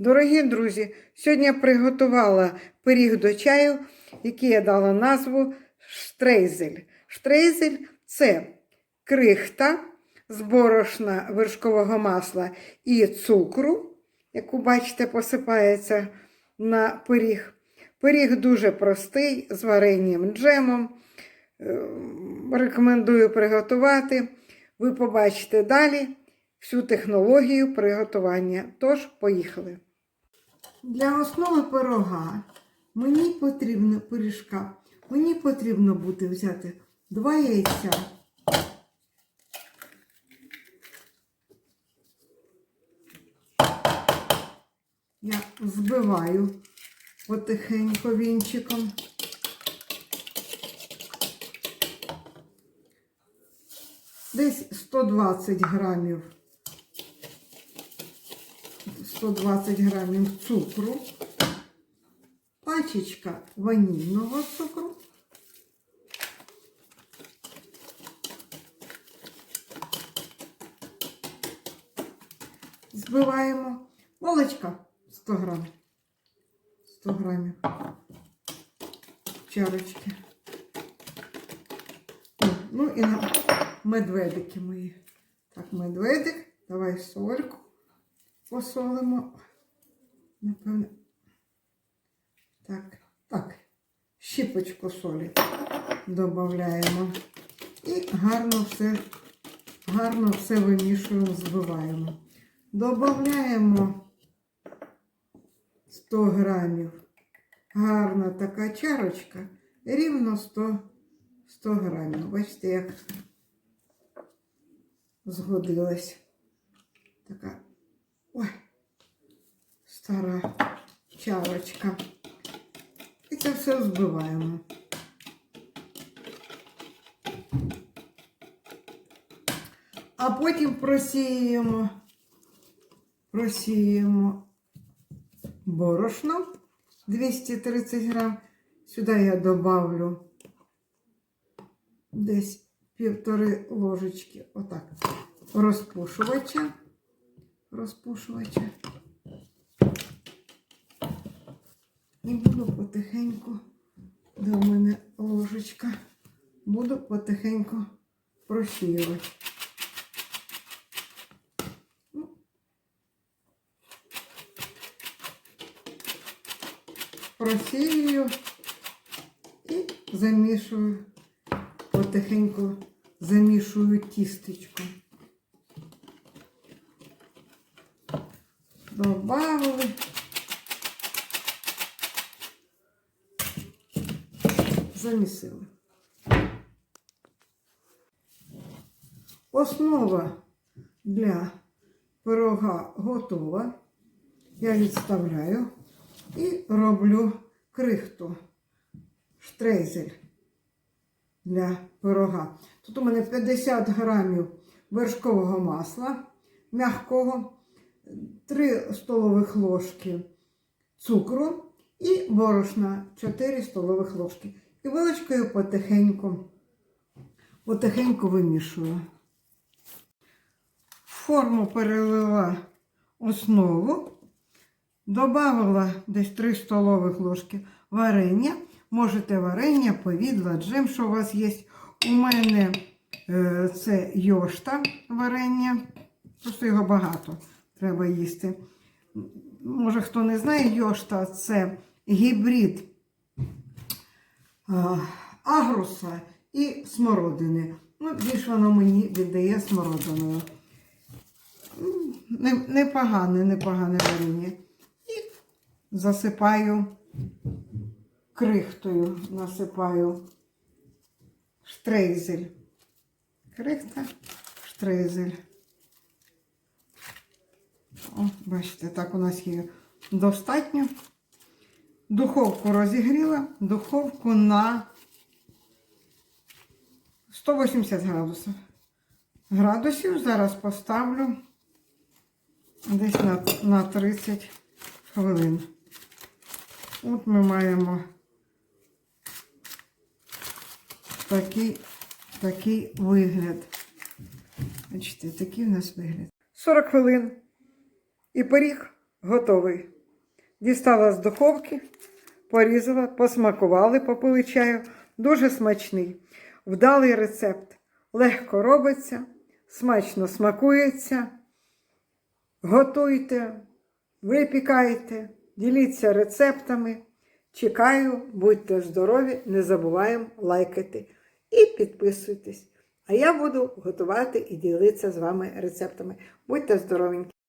Дорогі друзі, сьогодні я приготувала пиріг до чаю, який я дала назву штрейзель. Штрейзель це крихта з борошна вершкового масла і цукру, яку, бачите, посипається на пиріг. Пиріг дуже простий, з варенням джемом. Е, Рекомендую приготувати. Ви побачите далі всю технологію приготування. Тож, поїхали. Для основи пирога мені потрібно пиріжка. Мені потрібно буде взяти два яйця. Я збиваю потихеньку вінчиком. Десь 120 грамів 120 грамів цукру, пачечка ванільного цукру, збиваємо молочка 100 грам, 100 грамів чарочки. Ну і на медведики мої. Так, медведик, давай сольку посолимо. Напевне. Так, так, щіпочку солі додаємо. І гарно все, гарно все вимішуємо, збиваємо. Додаємо 100 грамів. Гарна така чарочка, рівно 100, 100 грамів. Бачите, як згодилась. Така ой, стара чарочка. І це все збиваємо. А потім просіємо, просіємо борошно 230 грам. Сюди я добавлю десь півтори ложечки, отак, розпушувача, розпушувача. І буду потихеньку, де у мене ложечка, буду потихеньку просіювати. Ну. Просіюю і замішую, потихеньку замішую тістечко. Добавили. Замісили. Основа для пирога готова. Я відставляю і роблю крихту, штрейзель для пирога. Тут у мене 50 грамів вершкового масла м'якого, 3 столових ложки цукру і борошна 4 столових ложки. І вилочкою потихеньку, потихеньку вимішую. В форму перелила основу, додавала десь 3 столових ложки варення. Можете варення, повідла, джем, що у вас є. У мене е, це йошта варення. Просто його багато треба їсти. Може, хто не знає, йошта це гібрид агруса і смородини. Ну, більш воно мені віддає смородиною. Непогане, непогане варення. І засипаю крихтою, насипаю штрейзель. Крихта, штрейзель. О, бачите, так у нас є достатньо. Духовку розігріла, духовку на 180 градусів. Градусів зараз поставлю десь на, на 30 хвилин. От ми маємо такий, такий вигляд. Бачите, такий у нас вигляд. 40 хвилин. І пиріг готовий. Дістала з духовки, порізала, посмакували, попили чаю. Дуже смачний. Вдалий рецепт. Легко робиться, смачно смакується. Готуйте, випікайте, діліться рецептами. Чекаю, будьте здорові, не забуваємо лайкати і підписуйтесь. А я буду готувати і ділитися з вами рецептами. Будьте здоровенькі!